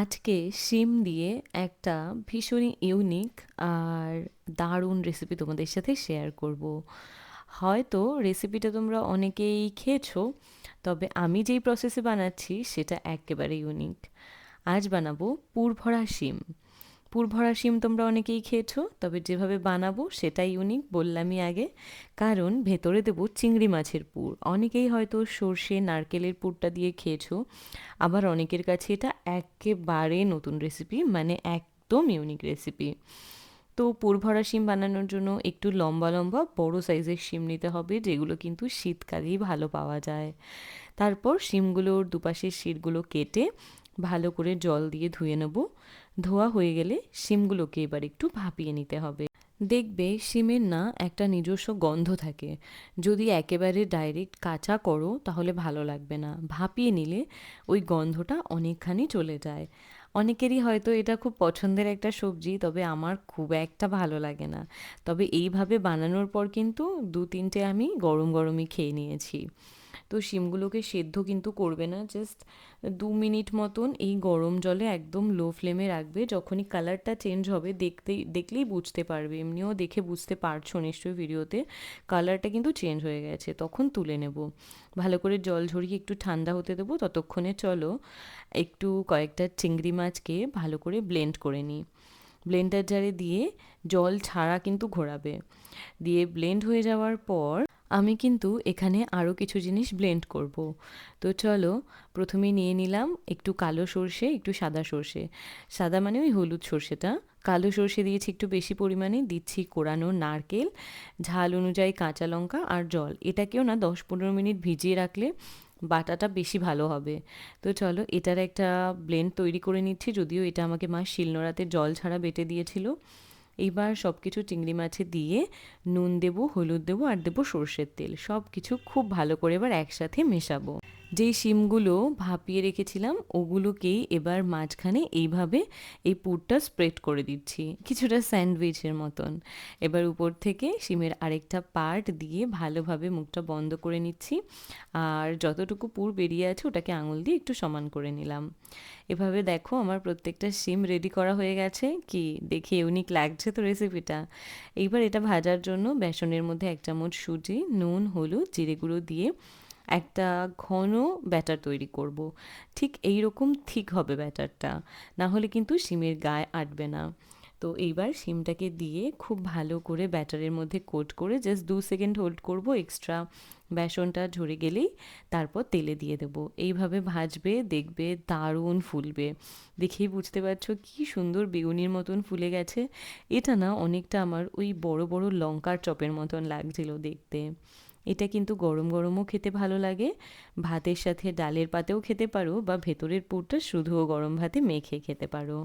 আজকে শিম দিয়ে একটা ভীষণই ইউনিক আর দারুণ রেসিপি তোমাদের সাথে শেয়ার করব। হয়তো রেসিপিটা তোমরা অনেকেই খেয়েছো, তবে আমি যেই প্রসেসে বানাচ্ছি সেটা একেবারে ইউনিক আজ বানাবো পুরভরা শিম পুরভরা শিম তোমরা অনেকেই খেয়েছো, তবে যেভাবে বানাবো সেটাই ইউনিক বললামই আগে। কারণ ভেতরে দেবো চিংড়ি মাছের পুর। অনেকেই হয়তো সর্ষে, নারকেলের পুরটা দিয়ে খেয়েছো। আবার অনেকের কাছে এটা একেবারে নতুন রেসিপি মানে একদম ইউনিক রেসিপি তো পুরভরা শিম বানানোর জন্য একটু লম্বা লম্বা বড় সাইজের শিম নিতে হবে, যেগুলো কিন্তু শীতকালেই ভালো পাওয়া যায়। তারপর শিমগুলোর দুপাশের শিরগুলো কেটে ভালো করে জল দিয়ে ধুয়ে নেব। ধোয়া হয়ে গেলে শিমগুলোকে এবার একটু ভাপিয়ে নিতে হবে। দেখবে শিমের না একটা নিজস্ব গন্ধ থাকে। যদি একেবারে ডাইরেক্ট কাঁচা করো তাহলে ভালো লাগবে না। ভাপিয়ে নিলে ওই গন্ধটা অনেকখানি চলে যায়। অনেকেরই হয়তো এটা খুব পছন্দের একটা সবজি, তবে আমার খুব একটা ভালো লাগে না। তবে এইভাবে বানানোর পর কিন্তু দু তিনটে আমি গরম গরমই খেয়ে নিয়েছি। তো শিমগুলোকে সেদ্ধ কিন্তু করবে না জাস্ট দু মিনিট মতন এই গরম জলে একদম লো ফ্লেমে রাখবে, যখনই কালারটা চেঞ্জ হবে দেখতেই, দেখলেই বুঝতে পারবে, এমনিও দেখে বুঝতে পারছ নিশ্চয়ই ভিডিওতে কালারটা কিন্তু চেঞ্জ হয়ে গেছে, তখন তুলে নেব। ভালো করে জল ঝরিয়ে একটু ঠান্ডা হতে দেবো, ততক্ষণে চলো একটু কয়েকটা চিংড়ি মাছকে ভালো করে ব্লেন্ড করে নিই। ব্লেন্ডার জারে দিয়ে জল ছাড়া কিন্তু ঘোরাবে। দিয়ে ব্লেন্ড হয়ে যাওয়ার পর আমি কিন্তু এখানে আরও কিছু জিনিস ব্লেন্ড করব। তো চলো প্রথমে নিয়ে নিলাম একটু কালো সর্ষে, একটু সাদা সর্ষে। সাদা মানে ওই হলুদ সর্ষেটা। কালো সর্ষে দিয়েছি একটু বেশি পরিমাণে, দিচ্ছি কোরানো নারকেল, ঝাল অনুযায়ী কাঁচা লঙ্কা আর জল। এটাকেও না দশ পনেরো মিনিট ভিজিয়ে রাখলে বাটাটা বেশি ভালো হবে। তো চলো, এটার একটা ব্লেন্ড তৈরি করে নিচ্ছি, যদিও এটা আমাকে মা শিলনোড়াতে জল ছাড়া বেটে দিয়েছিল। এইবার সব কিছু চিংড়ি মাছে দিয়ে নুন দেবো, হলুদ দেবো আর দেবো সর্ষের তেল। সব কিছু খুব ভালো করে এবার একসাথে মেশাবো। যেই শিমগুলো ভাপিয়ে রেখেছিলাম, ওগুলোকেই এবার মাঝখানে এইভাবে এই পুরটা স্প্রেড করে দিচ্ছি, কিছুটা স্যান্ডউইচের মতন। এবার উপর থেকে শিমের আরেকটা পার্ট দিয়ে ভালোভাবে মুখটা বন্ধ করে নিচ্ছি আর যতটুকু পুর বেরিয়ে আছে ওটাকে আঙুল দিয়ে একটু সমান করে নিলাম। এভাবে দেখো আমার প্রত্যেকটা শিম রেডি করা হয়ে গেছে। কি দেখে ইউনিক লাগছে। তো রেসিপিটা এইবার এটা ভাজার জন্য বেসনের মধ্যে এক চামচ সুজি, নুন, হলুদ, জিরে গুঁড়ো দিয়ে একটা ঘন ব্যাটার তৈরি করব। ঠিক এই রকম ঠিক হবে ব্যাটারটা। না হলে কিন্তু সিমের গায়ে আটবে না। তো এইবার শিমটাকে দিয়ে খুব ভালো করে ব্যাটারের মধ্যে কোট করে জাস্ট দু সেকেন্ড হোল্ড করব এক্সট্রা বেসনটা ঝরে গেলেই তারপর তেলে দিয়ে দেব। এইভাবে ভাজবে, দেখবে দারুণ ফুলবে। দেখেই বুঝতে পারছ কি সুন্দর বেগুনির মতন ফুলে গেছে। এটা না অনেকটা আমার ওই বড় বড় লঙ্কার চপের মতন লাগছিল দেখতে। এটা কিন্তু গরম গরমও খেতে ভালো লাগে। ভাতের সাথে ডালের পাতেও খেতে পারো বা ভেতরের পুরটা শুধুও গরম ভাতে মেখে খেতে পারো।